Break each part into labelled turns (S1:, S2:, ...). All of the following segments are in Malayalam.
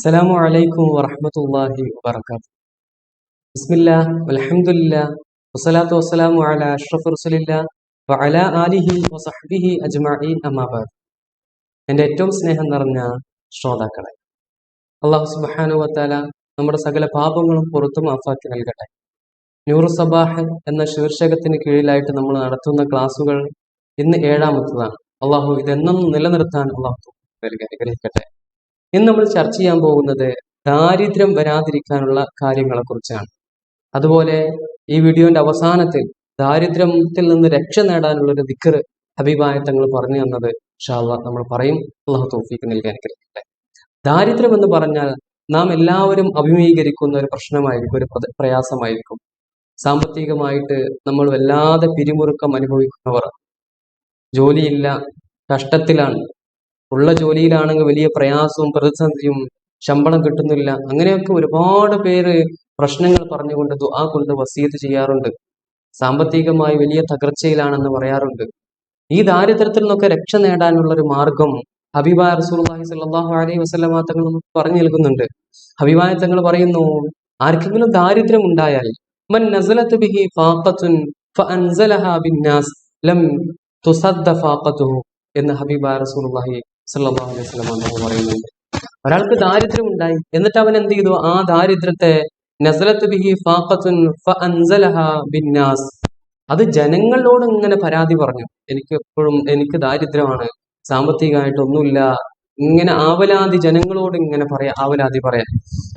S1: അസ്സലാമു അലൈക്കും വറഹ്മത്തുള്ളാഹി വാത്ത ബിസ്മില്ല അലഹമുല്ല വസ്സലാത്തു വസ്സലാമു അല അഷ്റഫ് റസൂലില്ലാ വഅലാ ആലിഹി വസഹ്ബിഹി അജ്മഈൻ അമാബാദ് എന്റെ ഏറ്റവും സ്നേഹം നിറഞ്ഞ ശ്രോതാക്കളെ അള്ളാഹു സുബാനു വത്താല നമ്മുടെ സകല പാപങ്ങളും പുറത്തും ആഫാക്കി നൽകട്ടെ. നൂറു സബാഹ് എന്ന ശീർഷകത്തിന് കീഴിലായിട്ട് നമ്മൾ നടത്തുന്ന ക്ലാസുകൾ ഇന്ന് ഏഴാമത്തതാണ്. അള്ളാഹു ഇതെന്നും നിലനിർത്താൻ അള്ളാഹു നൽകി അനുഗ്രഹിക്കട്ടെ. ഇന്ന് നമ്മൾ ചർച്ച ചെയ്യാൻ പോകുന്നത് ദാരിദ്ര്യം വരാതിരിക്കാനുള്ള കാര്യങ്ങളെ കുറിച്ചാണ് അതുപോലെ ഈ വീഡിയോന്റെ അവസാനത്തിൽ ദാരിദ്ര്യത്തിൽ നിന്ന് രക്ഷ നേടാനുള്ള ഒരു ദിക്കർ അഭിപ്രായത്തങ്ങൾ തങ്ങൾ പറഞ്ഞു തന്നത് ഷാള്ള നമ്മൾ പറയും. അള്ളാഹു തോഫിക്ക് നൽകാൻ കഴിയട്ടെ ദാരിദ്ര്യം എന്ന് പറഞ്ഞാൽ നാം എല്ലാവരും അഭിമുഖീകരിക്കുന്ന ഒരു പ്രശ്നമായിരിക്കും ഒരു പ്രയാസമായിരിക്കും. സാമ്പത്തികമായിട്ട് നമ്മൾ വല്ലാതെ പിരിമുറുക്കം അനുഭവിക്കുന്നവർ ജോലിയില്ല കഷ്ടത്തിലാണ് ഉള്ള ജോലിയിലാണെങ്കിൽ വലിയ പ്രയാസവും പ്രതിസന്ധിയും ശമ്പളം കിട്ടുന്നില്ല. അങ്ങനെയൊക്കെ ഒരുപാട് പേര് പ്രശ്നങ്ങൾ പറഞ്ഞുകൊണ്ട് ദുആ കൊണ്ട് വസീത് ചെയ്യാറുണ്ട്. സാമ്പത്തികമായി വലിയ തകർച്ചയിലാണെന്ന് പറയാറുണ്ട്. ഈ ദാരിദ്ര്യത്തിൽ നിന്നൊക്കെ രക്ഷ നേടാനുള്ള ഒരു മാർഗം ഹബീബായ റസൂലുള്ളാഹി സ്വല്ലല്ലാഹു അലൈഹി വസല്ലമ തങ്ങൾ പറഞ്ഞു നൽകുന്നുണ്ട്. ഹബീബായ തങ്ങൾ പറയുന്നു ആർക്കെങ്കിലും ദാരിദ്ര്യം ഉണ്ടായാൽ മൻ ബിഹി ലം എന്ന് ഹബീബായ റസൂലുള്ളാഹി സ്വല്ലല്ലാഹു അലൈഹി ഒരാൾക്ക് ദാരിദ്ര്യം ഉണ്ടായി. എന്നിട്ട് അവൻ എന്ത് ചെയ്തു? ആ ദാരിദ്ര്യത്തെ നസലത്ത് ബിഹി ഫാഖത്തുൻ ബിന്നാസ്. അത് ജനങ്ങളോട് ഇങ്ങനെ പരാതി പറഞ്ഞു. എനിക്ക് എപ്പോഴും എനിക്ക് ദാരിദ്ര്യമാണ്. സാമ്പത്തികമായിട്ട് ഒന്നുമില്ല. ഇങ്ങനെ ആവലാതി ജനങ്ങളോട് ഇങ്ങനെ പറയാ ആവലാതി പറയാം.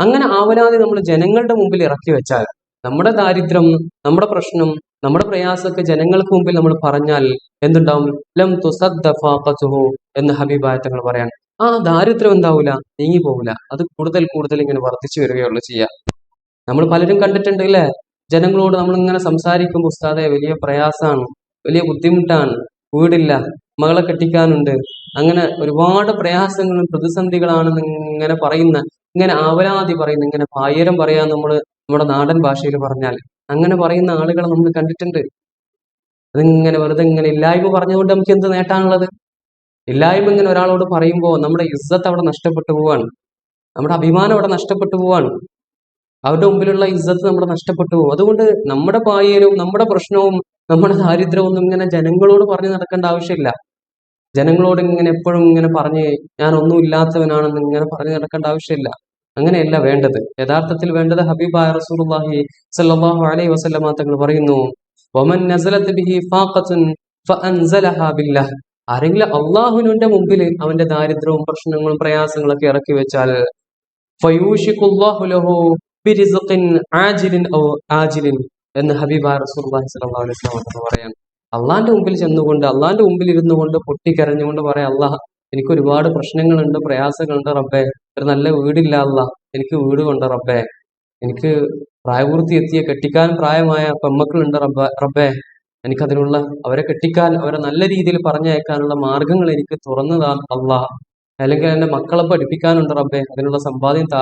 S1: അങ്ങനെ ആവലാതി നമ്മൾ ജനങ്ങളുടെ മുമ്പിൽ ഇറക്കി വെച്ചാൽ നമ്മുടെ ദാരിദ്ര്യം നമ്മുടെ പ്രശ്നം നമ്മുടെ പ്രയാസമൊക്കെ ജനങ്ങൾക്ക് മുമ്പിൽ നമ്മൾ പറഞ്ഞാൽ എന്തുണ്ടാവും? ലം തുസദ്ദ ഫാഖത്തുഹു എന്ന് ഹബീബായത്തങ്ങൾ പറയാൻ ആ ദാരിദ്ര്യം എന്താവൂല? നീങ്ങി പോകൂല അത് കൂടുതൽ കൂടുതൽ ഇങ്ങനെ വർദ്ധിച്ചു വരികയുള്ളൂ ചെയ്യുക നമ്മൾ പലരും കണ്ടിട്ടുണ്ട് അല്ലേ? ജനങ്ങളോട് നമ്മൾ ഇങ്ങനെ സംസാരിക്കുമ്പോൾ ഉസ്താദെ വലിയ പ്രയാസമാണ്. വലിയ ബുദ്ധിമുട്ടാണ്. വീടില്ല. മകളെ കെട്ടിക്കാനുണ്ട്. അങ്ങനെ ഒരുപാട് പ്രയാസങ്ങളും പ്രതിസന്ധികളാണെന്ന് ഇങ്ങനെ പറയുന്ന ഇങ്ങനെ ആവലാതി പറയുന്ന ഇങ്ങനെ പായരം പറയാൻ നമ്മൾ നമ്മുടെ നാടൻ ഭാഷയിൽ പറഞ്ഞാൽ അങ്ങനെ പറയുന്ന ആളുകളെ നമ്മൾ കണ്ടിട്ടുണ്ട്. അതിങ്ങനെ വെറുതെ ഇങ്ങനെ ഇല്ലായ്മ പറഞ്ഞുകൊണ്ട് നമുക്ക് എന്ത് നേട്ടാണുള്ളത് ഇല്ലായ്മ ഇങ്ങനെ ഒരാളോട് പറയുമ്പോൾ നമ്മുടെ ഇസ്സത്ത് അവിടെ നഷ്ടപ്പെട്ടു പോവാണ്. നമ്മുടെ അഭിമാനം അവിടെ നഷ്ടപ്പെട്ടു പോവാണ്. അവരുടെ മുമ്പിലുള്ള ഇസ്സത്ത് നമ്മുടെ നഷ്ടപ്പെട്ടു പോകും. അതുകൊണ്ട് നമ്മുടെ പായലും നമ്മുടെ പ്രശ്നവും നമ്മുടെ ദാരിദ്ര്യവും ഒന്നും ഇങ്ങനെ ജനങ്ങളോട് പറഞ്ഞു നടക്കേണ്ട ആവശ്യമില്ല. ജനങ്ങളോട് ഇങ്ങനെ എപ്പോഴും ഇങ്ങനെ പറഞ്ഞ് ഞാൻ ഒന്നും ഇല്ലാത്തവനാണെന്ന് ഇങ്ങനെ പറഞ്ഞു നടക്കേണ്ട ആവശ്യമില്ല. അങ്ങനെയല്ല വേണ്ടത്. യഥാർത്ഥത്തിൽ വേണ്ടത് ഹബീബായ റസൂലുള്ളാഹി സ്വല്ലല്ലാഹു അലൈഹി വസല്ലമ തങ്ങൾ പറയുന്നു വമൻ ബിഹി ആരെങ്കിലും അള്ളാഹുവിന്റെ മുമ്പിൽ അവന്റെ ദാരിദ്ര്യവും പ്രശ്നങ്ങളും പ്രയാസങ്ങളൊക്കെ ഇറക്കി വെച്ചാൽ ഫയൂഷിഖുല്ലാഹു ലഹു ബിരിസ്ഖിൻ ആജിലിൻ ഔ ആജിലിൻ എന്ന് ഹബീബായ റസൂലുള്ളാഹി അലൈഹി തങ്ങൾ അള്ളാന്റെ മുമ്പിൽ ചെന്നുകൊണ്ട് അള്ളാന്റെ മുമ്പിൽ ഇരുന്നു കൊണ്ട് പൊട്ടിക്കരഞ്ഞുകൊണ്ട് പറയാം അള്ളാഹ് എനിക്ക് ഒരുപാട് പ്രശ്നങ്ങളുണ്ട് പ്രയാസങ്ങളുണ്ട് റബ്ബേ. ഒരു നല്ല വീടില്ല അല്ല എനിക്ക് വീട് കൊണ്ട് റബ്ബേ. എനിക്ക് പ്രായപൂർത്തി എത്തിയ കെട്ടിക്കാൻ പ്രായമായ പെമ്മക്കളുണ്ട് റബ്ബ റബ്ബേ. എനിക്കതിനുള്ള അവരെ കെട്ടിക്കാൻ അവരെ നല്ല രീതിയിൽ പറഞ്ഞയക്കാനുള്ള മാർഗങ്ങൾ എനിക്ക് തുറന്നതാ അല്ല അല്ലെങ്കിൽ എന്റെ മക്കളെ പഠിപ്പിക്കാനുണ്ട് റബ്ബേ. അതിനുള്ള സമ്പാദ്യം താ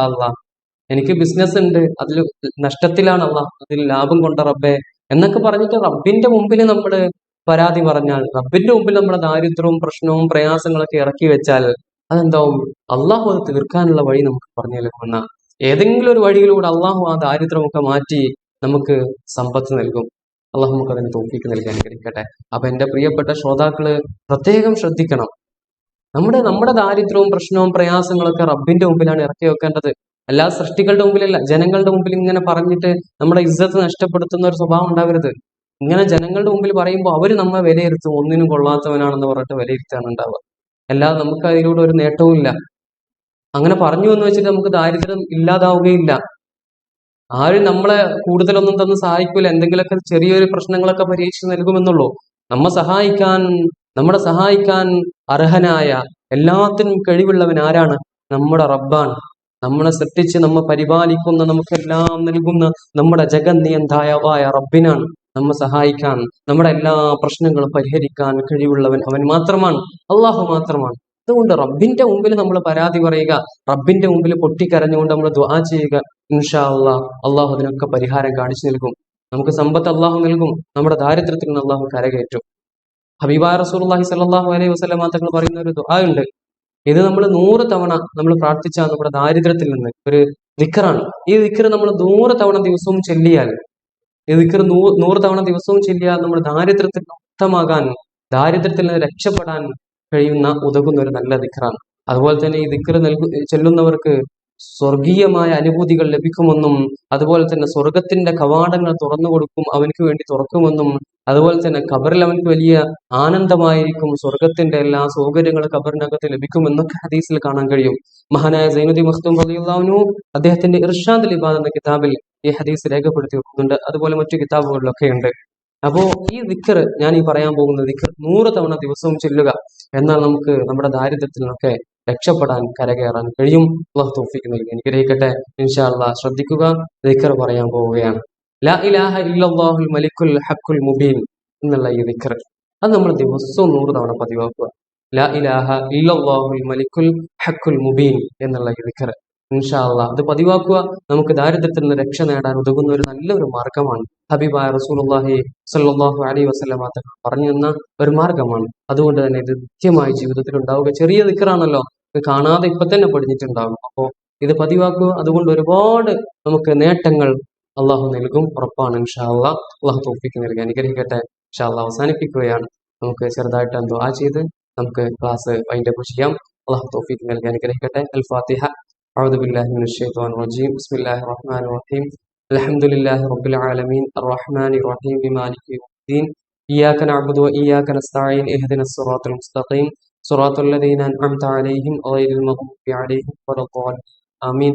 S1: എനിക്ക് ബിസിനസ് ഉണ്ട്. അതിൽ നഷ്ടത്തിലാണ് അതിൽ ലാഭം കൊണ്ട റബ്ബേ. എന്നൊക്കെ പറഞ്ഞിട്ട് റബ്ബിന്റെ മുമ്പിൽ നമ്മൾ പരാതി പറഞ്ഞാൽ റബ്ബിന്റെ മുമ്പിൽ നമ്മുടെ ദാരിദ്ര്യവും പ്രശ്നവും പ്രയാസങ്ങളൊക്കെ ഇറക്കി വെച്ചാൽ അതെന്താവും? അള്ളാഹു അത് തീർക്കാനുള്ള വഴി നമുക്ക് പറഞ്ഞു നൽകുന്ന ഏതെങ്കിലും ഒരു വഴിയിലൂടെ അള്ളാഹു ആ ദാരിദ്ര്യമൊക്കെ മാറ്റി നമുക്ക് സമ്പത്ത് നൽകും. അള്ളാഹു നമുക്ക് അതിന് തോപ്പിക്ക് നൽകാൻ അനുഗ്രഹിക്കട്ടെ. അപ്പൊ എന്റെ പ്രിയപ്പെട്ട ശ്രോതാക്കൾ പ്രത്യേകം ശ്രദ്ധിക്കണം. നമ്മുടെ നമ്മുടെ ദാരിദ്ര്യവും പ്രശ്നവും പ്രയാസങ്ങളൊക്കെ റബ്ബിന്റെ മുമ്പിലാണ് ഇറക്കി വെക്കേണ്ടത്. എല്ലാ സൃഷ്ടികളുടെ മുമ്പിലല്ല ജനങ്ങളുടെ മുമ്പിൽ ഇങ്ങനെ പറഞ്ഞിട്ട് നമ്മുടെ ഇജ്ജത്ത് നഷ്ടപ്പെടുത്തുന്ന ഒരു സ്വഭാവം ഉണ്ടാവരുത്. ഇങ്ങനെ ജനങ്ങളുടെ മുമ്പിൽ പറയുമ്പോൾ അവർ നമ്മെ വിലയിരുത്തും. ഒന്നിനും കൊള്ളാത്തവനാണെന്ന് പറഞ്ഞിട്ട് വിലയിരുത്താണ് ഉണ്ടാവുക. അല്ലാതെ നമുക്ക് അതിലൂടെ ഒരു നേട്ടവും ഇല്ല. അങ്ങനെ പറഞ്ഞു എന്ന് വെച്ചിട്ട് നമുക്ക് ദാരിദ്ര്യം ഇല്ലാതാവുകയില്ല. ആരും നമ്മളെ കൂടുതലൊന്നും തന്ന് സഹായിക്കൂല. എന്തെങ്കിലുമൊക്കെ ചെറിയൊരു പ്രശ്നങ്ങളൊക്കെ പരീക്ഷിച്ച് നൽകുമെന്നുള്ളൂ. നമ്മെ സഹായിക്കാൻ നമ്മളെ സഹായിക്കാൻ അർഹനായ എല്ലാത്തിനും കഴിവുള്ളവൻ ആരാണ്? നമ്മുടെ റബ്ബാണ്. നമ്മളെ സൃഷ്ടിച്ച് നമ്മെ പരിപാലിക്കുന്ന നമുക്കെല്ലാം നൽകുന്ന നമ്മുടെ ജഗന്നിയന്തായവായ റബ്ബിനാണ്. നമ്മെ സഹായിക്കാൻ നമ്മുടെ എല്ലാ പ്രശ്നങ്ങളും പരിഹരിക്കാൻ കഴിവുള്ളവൻ അവൻ മാത്രമാണ്. അള്ളാഹു മാത്രമാണ്. അതുകൊണ്ട് റബ്ബിന്റെ മുമ്പിൽ നമ്മൾ പരാതി പറയുക റബ്ബിന്റെ മുമ്പിൽ പൊട്ടിക്കരഞ്ഞുകൊണ്ട് നമ്മൾ ദ്വാ ചെയ്യുക ഇൻഷാ അള്ളാഹ് അള്ളാഹു അതിനൊക്കെ പരിഹാരം കാണിച്ചു നൽകും. നമുക്ക് സമ്പത്ത് അള്ളാഹു നൽകും നമ്മുടെ ദാരിദ്ര്യത്തിൽ നിന്ന് അള്ളാഹു കരകയറ്റും. ഹബീബാ റസൂലുള്ളാഹി സ്വല്ലല്ലാഹു അലൈഹി വസല്ലമ തങ്ങൾ പറയുന്ന ഒരു ദുആ ഉണ്ട്. ഇത് നമ്മൾ നൂറ് തവണ നമ്മൾ പ്രാർത്ഥിച്ചാൽ നമ്മുടെ ദാരിദ്ര്യത്തിൽ നിന്ന് ഒരു ദിക്കറാണ് ഈ ദിക്കർ നമ്മൾ നൂറ് തവണ ദിവസവും ചെല്ലിയാൽ ദിക്കർ നൂ നൂറ് തവണ ദിവസവും ചെല്ലിയാൽ നമ്മുടെ ദാരിദ്ര്യത്തിൽ മുക്തമാകാൻ ദാരിദ്ര്യത്തിൽ നിന്ന് രക്ഷപ്പെടാൻ കഴിയുന്ന ഉതകുന്ന ഒരു നല്ല ദിക്കറാണ് അതുപോലെ തന്നെ ഈ ദിക്കർ നൽകു ചെല്ലുന്നവർക്ക് സ്വർഗീയമായ അനുഭൂതികൾ ലഭിക്കുമെന്നും അതുപോലെ തന്നെ സ്വർഗത്തിന്റെ കവാടങ്ങൾ തുറന്നു കൊടുക്കും അവനക്ക് വേണ്ടി തുറക്കുമെന്നും അതുപോലെ തന്നെ ഖബറിൽ അവൻക്ക് വലിയ ആനന്ദമായിരിക്കും സ്വർഗത്തിന്റെ എല്ലാ സൗകര്യങ്ങളും ഖബറിനകത്ത് ലഭിക്കുമെന്നൊക്കെ ഹദീസിൽ കാണാൻ കഴിയും. മഹാനായ സൈനുദ്ദീൻ മഖ്തൂം റളിയല്ലാഹു അദ്ദേഹത്തിന്റെ ഇർഷാദ് ലിബാദ് എന്ന കിതാബിൽ ഈ ഹദീസ് രേഖപ്പെടുത്തി വെക്കുന്നുണ്ട്. അതുപോലെ മറ്റു കിതാബുകളിലൊക്കെ ഉണ്ട്. അപ്പോ ഈ ദിക്കർ ഞാൻ ഈ പറയാൻ പോകുന്ന ദിക്കർ നൂറ് തവണ ദിവസവും ചെല്ലുക എന്നാൽ നമുക്ക് നമ്മുടെ ദാരിദ്ര്യത്തിൽ നിന്നൊക്കെ രക്ഷപ്പെടാൻ കരകയറാൻ കഴിയും. അള്ളാഹു തൗഫീഖ് നൽകി. അനുഗ്രഹിക്കട്ടെ. ഇൻഷാ അള്ളാഹ് ശ്രദ്ധിക്കുക. ദിക്കർ പറയാൻ പോവുകയാണ്. ലാ ഇലാഹ ഇല്ലല്ലാഹുൽ മലിക്കുൽ ഹക്കുൽ മുബീൻ എന്നുള്ള ഈ ദിക്കർ അത് നമ്മൾ ദിവസവും നൂറ് തവണ പതിവാക്കുക. ലാ ഇലാഹ ഇല്ലല്ലാഹുൽ മലിക്കുൽ ഹക്കുൽ മുബീൻ എന്നുള്ള ഈ ദിക്കർ ഇൻഷാ അള്ളാഹ് അത് പതിവാക്കുക. നമുക്ക് ദാരിദ്ര്യത്തിൽ നിന്ന് രക്ഷ നേടാൻ ഉതകുന്ന ഒരു നല്ലൊരു മാർഗമാണ് ഹബീബായ റസൂലുള്ളാഹി സ്വല്ലല്ലാഹു അലൈഹി വസല്ലമ തങ്ങൾ പറഞ്ഞു തന്ന ഒരു മാർഗമാണ് അതുകൊണ്ട് തന്നെ ഇത് നിത്യമായി ജീവിതത്തിൽ ഉണ്ടാവുക ചെറിയ ദിക്കറാണല്ലോ ഇത് കാണാതെ ഇപ്പൊ തന്നെ പഠിച്ചിട്ടുണ്ടാകും അപ്പോൾ ഇത് പതിവാക്കുക. അതുകൊണ്ട് ഒരുപാട് നമുക്ക് നേട്ടങ്ങൾ അള്ളാഹു നൽകും ഉറപ്പാണ് ഇൻഷാ അള്ളാഹ് അള്ളാഹു തോപ്പിക്ക് നൽകി അനുഗ്രഹിക്കട്ടെ ഇൻഷാ അള്ളാഹ് അവസാനിപ്പിക്കുകയാണ് നമുക്ക് ചെറുതായിട്ട് എന്തോ ആ ചെയ്ത് നമുക്ക് ക്ലാസ് വൈൻഡ് അപ്പ് ചെയ്യാം അള്ളാഹു തോഫിക്ക് നൽകി അനുഗ്രഹിക്കട്ടെ അൽ ഫാത്തിഹ أعوذ بالله من الشيطان الرجيم بسم الله الرحمن الرحيم الحمد لله رب العالمين الرحمن الرحيم مالك يوم الدين إياك نعبد وإياك نستعين اهدنا الصراط المستقيم صراط الذين أنعمت عليهم غير المغضوب عليهم ولا الضالين آمين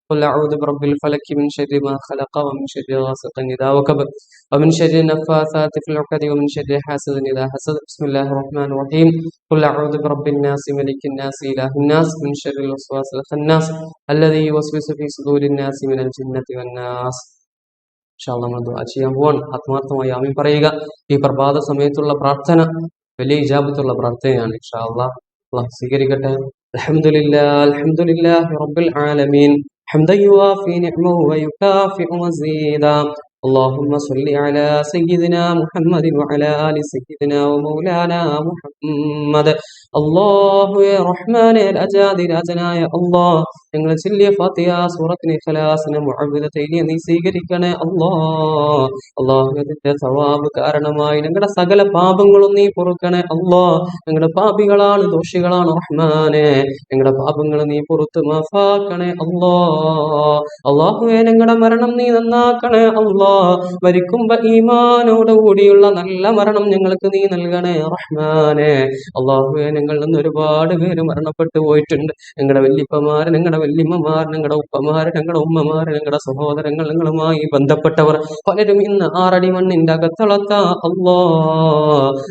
S1: قل أعوذ برب الفلك من شر ما خلق ومن شر غاسق إذا وكب ومن شر النفاثات في العقد ومن شر حاسد إذا حسد بسم الله الرحمن الرحيم قل أعوذ برب الناس ملك الناس إله الناس من شر الوسواس الخناس الذي يوسوس في صدور الناس من الجنة والناس ഇൻഷാല്ലാ നമ്മൾ ദുആ ചെയ്യാൻ പോവാണ് ആത്മാർത്ഥമായി ആമീൻ പറയുക ഈ പ്രഭാത സമയത്തുള്ള പ്രാർത്ഥന വലിയ ഇജാബത്തുള്ള പ്രാർത്ഥനയാണ് ഇൻഷാല്ലാ അള്ളാഹ് സ്വീകരിക്കട്ടെ അൽഹംദുലില്ലാ അൽഹംദുലില്ലാഹി റബ്ബിൽ ആലമീൻ حمدا يوافي نعمه ويكافئ مزيدا اللهم صل على سيدنا محمد وعلى آل سيدنا ومولانا محمد അള്ളാഹു റഹ്മാനെ രാജാതിരാജനായ അള്ളാഹ് ഞങ്ങൾ ചൊല്ലിയ ഫാത്തിയ സൂറത്തിനെ ഖലാസിനെ മുഅവ്വിദതൈനെ നീ സ്വീകരിക്കണേ അള്ളാഹ് അള്ളാഹുവിന്റെ സവാബ് കാരണമായി ഞങ്ങളുടെ സകല പാപങ്ങളും നീ പൊറുക്കണേ അള്ളാഹ് ഞങ്ങളുടെ പാപികളാണ് ദോഷികളാണ് റഹ്മാനെ. ഞങ്ങളുടെ പാപങ്ങൾ നീ പുറത്ത് മാഫാക്കണേ അള്ളാഹ് അള്ളാഹുവെ ഞങ്ങളുടെ മരണം നീ നന്നാക്കണേ അള്ളാഹ് മരിക്കുമ്പോ ഈമാനോട് കൂടിയുള്ള നല്ല മരണം ഞങ്ങൾക്ക് നീ നൽകണേ റഹ്മാനെ. അള്ളാഹുവെ ഞങ്ങളിൽ നിന്ന് ഒരുപാട് പേര് മരണപ്പെട്ടു പോയിട്ടുണ്ട്. ഞങ്ങളുടെ വല്യപ്പമാർ ഞങ്ങളുടെ വല്യമ്മമാർ ഞങ്ങളുടെ ഉപ്പമാർ ഞങ്ങളുടെ ഉമ്മമാർ ഞങ്ങളുടെ സഹോദരങ്ങൾ ഞങ്ങളുമായി ബന്ധപ്പെട്ടവർ പലരും ഇന്ന് ആറടി മണ്ണിന്റെ അകത്തളത്ത അല്ലോ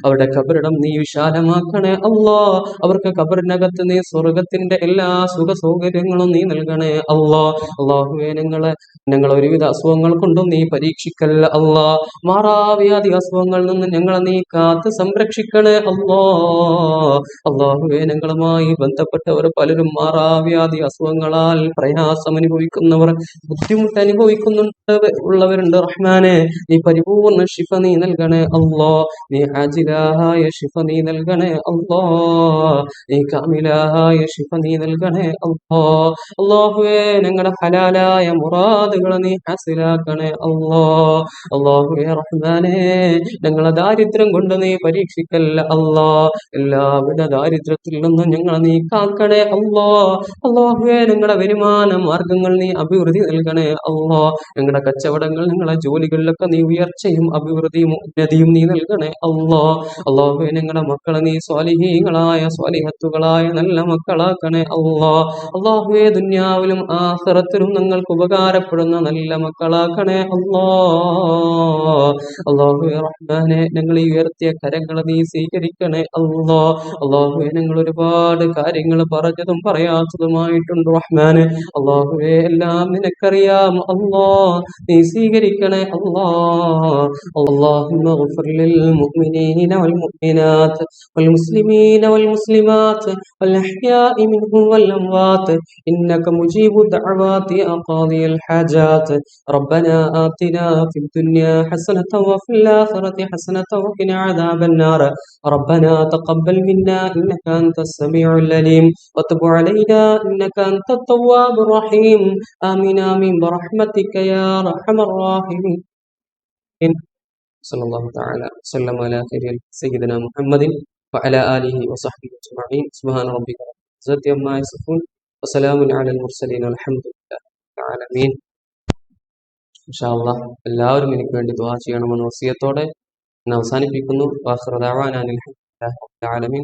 S1: അവരുടെ കബറിടം നീ വിശാലമാക്കണേ അല്ലോ അവർക്ക് കബറിനകത്ത് നീ സ്വർഗത്തിന്റെ എല്ലാ സുഖ സൗകര്യങ്ങളും നീ നൽകണേ അല്ലോ അള്ളാഹുവേ ഞങ്ങളെ ഞങ്ങൾ ഒരുവിധ അസുഖങ്ങൾ കൊണ്ടും നീ പരീക്ഷിക്കല്ല അള്ളാ. മാറാവ്യാധി അസുഖങ്ങളിൽ നിന്ന് ഞങ്ങളെ നീ കാത്ത് സംരക്ഷിക്കണേ അള്ളാ. അള്ളാഹുവെ ഞങ്ങളുമായി ബന്ധപ്പെട്ടവർ പലരും മാറാവ്യാധി അസുഖങ്ങളാൽ പ്രയാസം അനുഭവിക്കുന്നവർ ബുദ്ധിമുട്ട് അനുഭവിക്കുന്നുണ്ട് ഉള്ളവരുണ്ട്. റഹ്മാനെ നീ പരിപൂർണ ശിഫ നീ നൽകണേ അള്ളോ. നീ ഹാജിലായ ശിഫ നീ നൽകണേ അള്ളോ. നീ കാമിലായ ശിഫ നീ നൽകണേ അള്ളോ. അള്ളാഹുവേ ഞങ്ങളുടെ ഹലാലായ മുറാദുകൾ നീ ഹാസിലാക്കണേ അള്ളോ. അള്ളാഹുവേ റഹ്മാനെ ഞങ്ങളെ ദാരിദ്ര്യം കൊണ്ട് നീ പരീക്ഷിക്കല്ല അള്ളാ. എല്ലാവിധ ദാരിദ്ര്യത്തിൽ നിന്ന് ഞങ്ങളെ നീ കാക്കണേ അല്ലോ അള്ളാഹുവേ ഞങ്ങളുടെ വരുമാന മാർഗങ്ങൾ നീ അഭിവൃദ്ധി നൽകണേ അല്ലോ ഞങ്ങളുടെ കച്ചവടങ്ങൾ ഞങ്ങളെ ജോലികളിലൊക്കെ നീ ഉയർച്ചയും അഭിവൃദ്ധിയും ഉന്നതിയും നീ നൽകണേ അല്ലോ അള്ളാഹുവേ ഞങ്ങളുടെ മക്കളെ നീ സ്വാലിഹീങ്ങളായ സ്വാലിഹത്തുകളായ നല്ല മക്കളാക്കണേ അല്ലോ അള്ളാഹുവേ ദുന്യാവിലും ആഹ്റത്തിലും ഞങ്ങൾക്ക് ഉപകാരപ്പെടുന്ന നല്ല മക്കളാക്കണേ അല്ലോ അള്ളാഹുവേ ഞങ്ങൾ ഈ ഉയർത്തിയ കരങ്ങൾ നീ സ്വീകരിക്കണേ അല്ലോ അള്ളാഹു അള്ളാഹുവെ ഞങ്ങൾ ഒരുപാട് കാര്യങ്ങൾ പറഞ്ഞതും പറയാത്തതുമായിട്ടുണ്ട് റഹ്മാന് അള്ളാഹുവെ എല്ലാം നിനക്കറിയാം അള്ളാ നീ സ്വീകരിക്കണേ അള്ളാ اللهم اغفر للمؤمنين والمؤمنات والمسلمين والمسلمات والأحياء منهم والأموات إنك مجيب الدعوات يا قاضي الحاجات ربنا آتنا في الدنيا حسنة وفي الآخرة حسنة وقنا عذاب النار ربنا تقبل منا إنك أنت السميع العليم وتب علينا إنك أنت التواب الرحيم آمين آمين برحمتك يا أرحم الراحمين صلى الله تعالى وسلم على خير سيدنا محمد وعلى آله وصحبه أجمعين سبحان ربك رب العزة عما يصفون وسلام على المرسلين والحمد لله رب العالمين ഇൻഷാല്ലാ എല്ലാവരും എനിക്ക് വേണ്ടി ദുആ ചെയ്യണമെന്ന വസിയത്തോടെ ഞാൻ അവസാനിപ്പിക്കുന്നു വാഖിറ ദഅവാന അനിൽ ഹംദുലില്ലാഹി റബ്ബിൽ ആലമീൻ